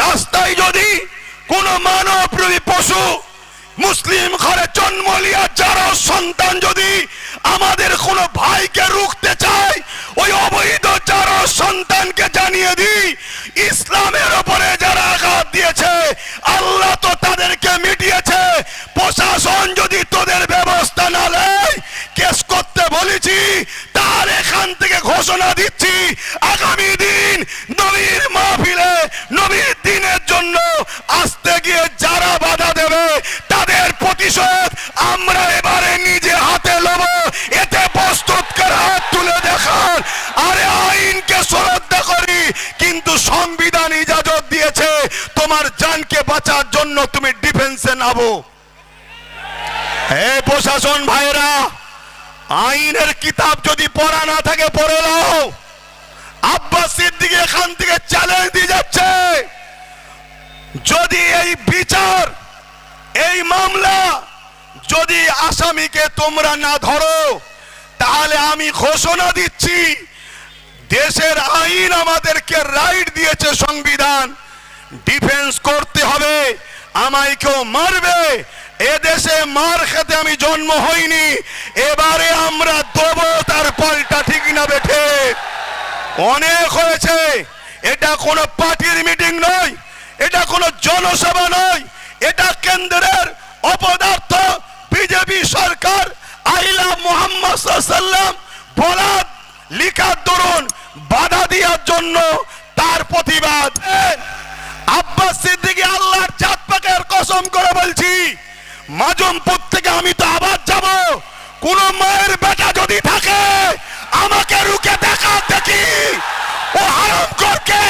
রাস্তায় যদি কোন মানবপ্রবী পশু মুসলিম ঘরে জন্ম লিয়া যারা সন্তান যদি আমাদের কোন ভাইকে রুখতে চায়, ওই অবৈধ যারা সন্তানকে জানিয়ে দিই, ইসলামের ওপরে যারা আঘাত দিয়েছে, আল্লাহ তো তাদেরকে মিটিয়েছে, প্রশাসন যদি তোদের ব্যবস্থা না নেয়, কেস করতে বলেছি, তার এখান থেকে ঘোষণা দিচ্ছি, আগামী দিন নবীর মাহফিলে নবীর দিনের জন্য আসতে গিয়ে যারা বাধা দেবে তাদের প্রতিশোধ আমরা এবারে নিজে হাতে লব এতে প্রস্তুত করে হাত তুলে দেখান আরে আইনকে শ্রদ্ধা করি কিন্তু সংবিধান ইজাজত দিয়েছে তোমার বাঁচার জন্য তুমি ডিফেন্সে নাবো হে প্রশাসন ভাইরা আইনের কিতাব যদি পড়া না থাকে, পড়ে নাও। আব্বাস সিদ্দিকী এখান থেকে চ্যালেঞ্জ দিয়ে যাচ্ছে। যদি এই বিচার, এই মামলা যদি আসামিকে তোমরা না ধরো, তাহলে আমি ঘোষণা দিচ্ছি, দেশের আইন আমাদেরকে রাইট দিয়েছে সংবিধান। ডিফেন্স করতে হবে। আমায় কেউ মারবে? এ দেশে মার খেতে আমি জন্ম হইনি। এবারে আমরা দেবো তার পাল্টা ঠিক না বেঠে। অনেক হয়েছে। এটা কোনো পার্টির মিটিং নয়। এটা কোনো জনসভা নয়। এটা কেন্দ্রের অপদার্থ বিজেপি সরকার আইলা মোহাম্মদ সাল্লাম বলাদ লিখার দরুন বাধা দেওয়ার জন্য তার প্রতিবাদ। আব্বাস সিদ্দিকী আল্লাহর জাত পাকের কসম করে বলছি মাজমপুর থেকে আমি তো আবার যাব। কোন মায়ের বেটা যদি থাকে, আমাকে রুকে দেখা দেখি। ও হারাম করকে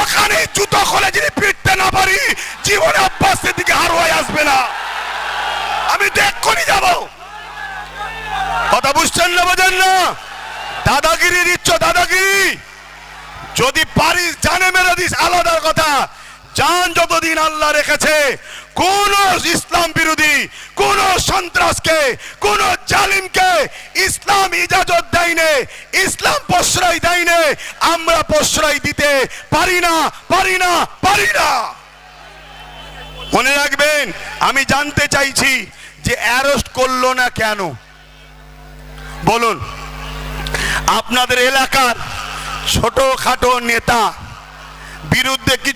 ওখানে জুতো খুলে যদি পিটতে না পারি, জীবনে আব্বাস সিদ্দিকী আর হয়ে আসবে না। আমি দেখক্ষণই যাব। কথা বুঝছেন না, বোঝেন না? দাদাগিরি দিচ্ছ দাদাগিরি। যদি পারিস, জানে মেরে দিস আলাদা কথা। জান যতদিন আল্লাহ রেখেছে, কোন ইসলাম বিরোধী, কোন সন্ত্রাসকে, কোন জালিমকে ইসলাম ইজাজত দেয়নি, ইসলাম প্রশ্রয় দেয়নি, আমরা প্রশ্রয় দিতে পারি না পারি না পারি না। মনে রাখবেন, আমি জানতে চাইছি যে অ্যারেস্ট করল না কেন? বলুন, আপনাদের এলাকার ছোটখাটো নেতা বিরুদ্ধে কিছু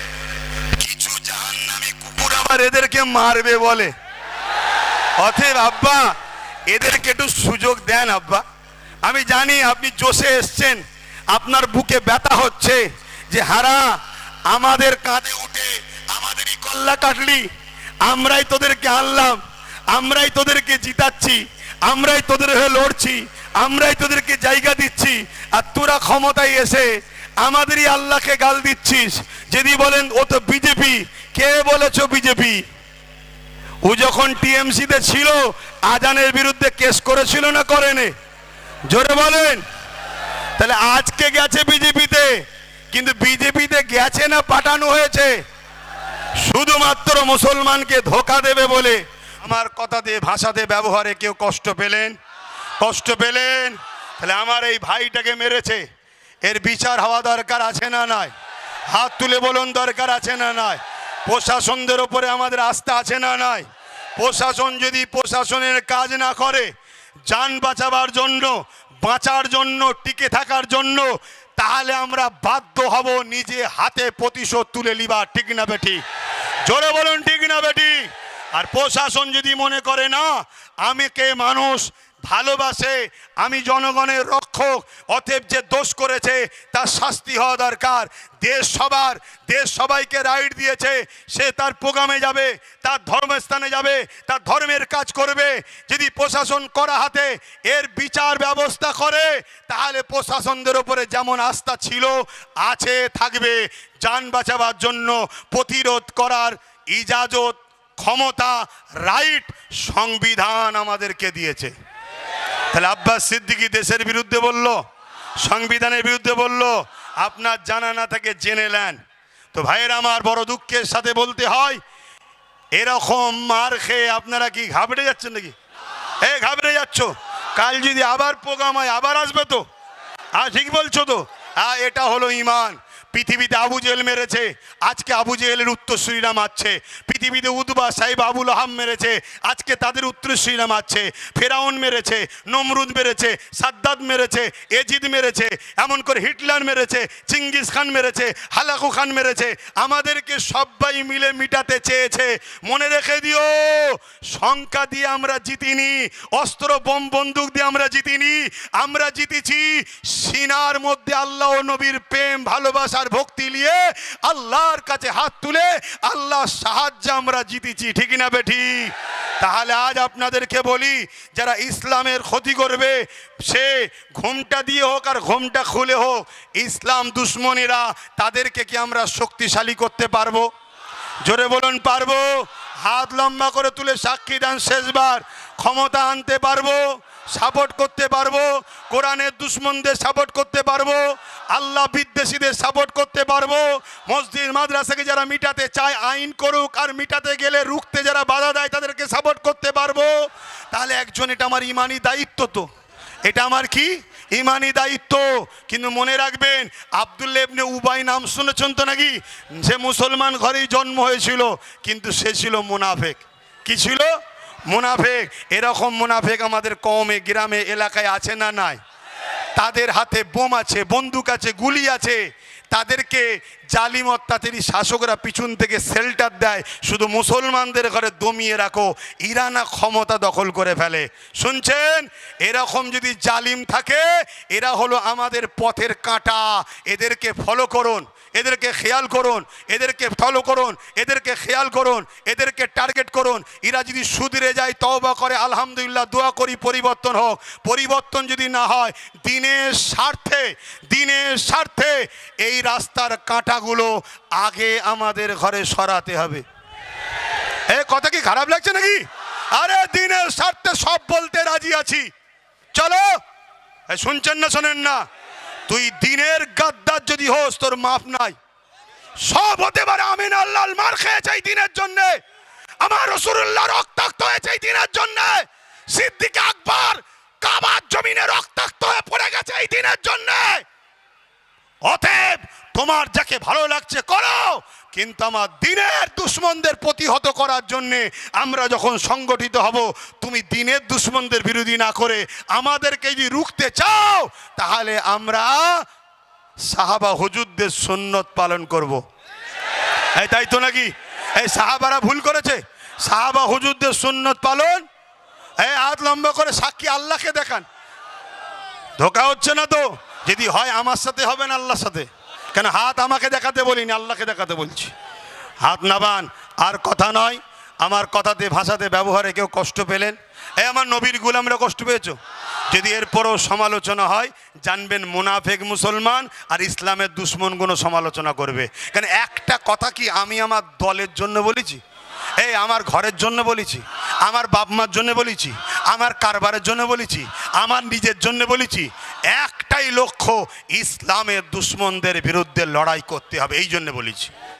আবার এদেরকে মারবে বলে। অতএব আব্বা, এদেরকে একটু সুযোগ দেন আব্বা। আমি জানি আপনি জোশে এসছেন, আপনার বুকে ব্যথা হচ্ছে যে, হারা, আমাদের কাঁধে উঠে আমাদেরই কল্লা কাটলি, আমরাই তোদেরকে আনলাম, আমরাই তোদেরকে জিতাচ্ছি, আমরাই তোদের হয়ে লড়ছি, আমরাই তোদেরকে জায়গা দিচ্ছি, আর তোরা ক্ষমতায় এসে আমাদেরই আল্লাহকে গাল দিচ্ছিস। যদি বলেন, ও তো বিজেপি কে বলেছ বিজেপি? ও যখন টিএমসিতে ছিল, আজানের বিরুদ্ধে কেস করেছিল না করেনি? জোরে বলেন। তাহলে আজকে গেছে বিজেপিতে, কিন্তু বিজেপিতে গেছে না পাঠানো হয়েছে? শুধুমাত্র মুসলমানকে ধোকা দেবে বলে। আমার কথা কথাতে ভাষাতে ব্যবহারে কেউ কষ্ট পেলেন? কষ্ট পেলেন? তাহলে আমার এই ভাইটাকে মেরেছে। এর বিচার হওয়া দরকার আছে না নাই? হাত তুলে বলুন, দরকার আছে না নাই? প্রশাসনদের ওপরে আমাদের আস্থা আছে না নাই? প্রশাসন যদি প্রশাসনের কাজ না করে, যান বাঁচাবার জন্য, বাঁচার জন্য, টিকে থাকার জন্য, তাহলে আমরা বাধ্য হব নিজে হাতে প্রতিশোধ তুলে লিবা ঠিক না বেটি জোরে বলুন, ঠিক না বেটি আর প্রশাসন যদি মনে করে, না, আমি কে মানুষ ভালোবাসে, আমি জনগণের রক্ষক, অতএব যে দোষ করেছে, তার শাস্তি হওয়া দরকার। দেশ সবার, দেশ সবাইকে রাইট দিয়েছে, সে তার প্রোগ্রামে যাবে, তার ধর্মস্থানে যাবে, তার ধর্মের কাজ করবে। যদি প্রশাসন করা হাতে এর বিচার ব্যবস্থা করে, তাহলে প্রশাসনদের ওপরে যেমন আস্থা ছিল, আছে, থাকবে। যান বাঁচাবার জন্য প্রতিরোধ করার ইজাজত, ক্ষমতা, রাইট, সংবিধান আমাদেরকে দিয়েছে। তাহলে আব্বাস সিদ্দিকি দেশের বিরুদ্ধে বলল, সংবিধানের বিরুদ্ধে বলল, আপনার জানা না থাকে জেনে নেন। তো ভাইয়ের আমার বড় দুঃখের সাথে বলতে হয়, এরকম মার খেয়ে আপনারা কি ঘাবড়ে যাচ্ছেন নাকি? এ, ঘাবড়ে যাচ্ছ। কাল যদি আবার প্রোগ্রাম হয়, আবার আসবে তো? হ্যাঁ ঠিক বলছো তো? এটা হলো ইমান। পৃথিবীতে আবু জেল মেরেছে, আজকে আবু জেলের উত্তরসূরিরা মারছে পৃথিবীতে উদ্বা সাহেব আবুল আহাম মেরেছে, আজকে তাদের উত্তর উত্তরসূরিরা মারছে ফেরাউন মেরেছে, নমরুদ মেরেছে সাদ্দাদ মেরেছে, এজিদ মেরেছে, এমন করে হিটলার মেরেছে চিঙ্গিস খান মেরেছে, হালাকু খান মেরেছে। আমাদেরকে সবাই মিলে মিটাতে চেয়েছে। মনে রেখে দিও সংখ্যা দিয়ে আমরা জিতিনি, অস্ত্র, বোম, বন্দুক দিয়ে আমরা জিতিনি, আমরা জিতেছি। সিনার মধ্যে আল্লাহ নবীর প্রেম ভালোবাসার ভক্তি নিয়ে আল্লাহর কাছে হাত তুলে আল্লাহ সাহায্য আমরা জিতেছি, ঠিক না বেঠি? তাহলে আজ আপনাদেরকে বলি, যারা ইসলামের ক্ষতি করবে, সে ঘুমটা দিয়ে হোক আর ঘুমটা খুলে হোক, ইসলাম দুশ্মনেরা তাদেরকে কি আমরা শক্তিশালী করতে পারব? জোরে বলুন, পারব। হাত লম্বা করে তুলে সাক্ষী দেন শেষবার। ক্ষমতা আনতে পারব। সাপোর্ট করতে পারব, কোরআনের দুশ্মনদের সাপোর্ট করতে পারব, আল্লাহ বিদ্বেষীদের সাপোর্ট করতে পারব। মসজিদ, মাদ্রাসাকে যারা মিটাতে চায়, আইন করুক আর মিটাতে গেলে রুখতে যারা বাধা দেয়, তাদেরকে সাপোর্ট করতে পারব। তাহলে একজন, এটা আমার ইমানি দায়িত্ব তো। এটা আমার কি? ইমানি দায়িত্ব। কিন্তু মনে রাখবেন আবদুল্লা উবাই নাম শুনেছেন তো নাকি? সে মুসলমান ঘরেই জন্ম হয়েছিল, কিন্তু সে ছিল মুনাফেক। কি ছিল? মুনাফেক, এরকম মুনাফেক আমাদের কমে গ্রামে, এলাকায় আছে না নাই? তাদের হাতে বোম আছে, বন্দুক আছে, গুলি আছে। তাদেরকে জালিম অত্যাচারী শাসকরা পিছন থেকে শেল্টার দেয়, শুধু মুসলমানদের ঘরে দমিয়ে রাখো, ইরানা ক্ষমতা দখল করে ফেলে। শুনছেন? এরকম যদি জালিম থাকে, এরা হলো আমাদের পথের কাঁটা। এদেরকে ফলো করুন, এদেরকে খেয়াল করুন, এদেরকে ফলো করুন, এদেরকে খেয়াল করুন, এদেরকে টার্গেট করুন। এরা যদি সুদরে যায়, তওবা করে, আলহামদুলিল্লাহ, দোয়া করি, পরিবর্তন হোক। পরিবর্তন যদি না হয়, দিনের স্বার্থে দিনের স্বার্থে এই রাস্তার কাঁটাগুলো আগে আমাদের ঘরে সরাতে হবে। এ, কথা কি খারাপ লাগছে নাকি? আরে, দিনের স্বার্থে সব বলতে রাজি আছি। চলো। শুনছেন না, শোনেন না? তুই দিনের গাদ্দার যদি হোস, তোর মাফ নাই। সব হতে পারে, আমিন আল্লাহ, মার খেয়েছে এই দিনের জন্য। আমার রসুল্লাহ রক্তাক্ত হয়েছে এই দিনের জন্য। সিদ্দিক আকবর কাবার জমিনে রক্তাক্ত হয়ে পড়ে গেছে এই দিনের জন্য। অতএব তোমার যাকে ভালো লাগছে করো। কিন্তু আমার দিনের দুশ্মনদের প্রতিহত করার জন্যে আমরা যখন সংগঠিত হব, তুমি দিনের দুশ্মনদের বিরোধী না করে আমাদেরকে যদি রুখতে চাও, তাহলে আমরা সাহাবা হুজুরদের সুন্নত পালন করব। এই তাই তো নাকি? এই সাহাবারা ভুল করেছে। সাহাবা হুজুরদের সুন্নত পালন। এই হাত লম্বা করে সাক্ষী আল্লাহকে দেখান। ধোকা হচ্ছে না তো? যদি হয় আমার সাথে, হবে না আল্লাহর সাথে। কেন হাত আমাকে দেখাতে বলিনি, আল্লাহকে দেখাতে বলছি। হাত নাবান, আর কথা নয়, আমার কথাতে, ভাষাতে, ব্যবহারে কেউ কষ্ট পেলেন? এই আমার নবীর গুলামরা কষ্ট পেয়েছ? যদি এরপরও সমালোচনা হয়, জানবেন মুনাফেক মুসলমান আর ইসলামের দুশ্মনগুলো সমালোচনা করবে। কেন একটা কথা কি আমি আমার দলের জন্য বলেছি? এই আমার ঘরের জন্য বলেছি, আমার বাপ মার জন্য বলেছি, আমার কারবারের জন্য বলেছি, আমার নিজের জন্য বলেছি একটাই লক্ষ্য ইসলামের দুশ্মনদের বিরুদ্ধে লড়াই করতে হবে এই জন্য বলেছি।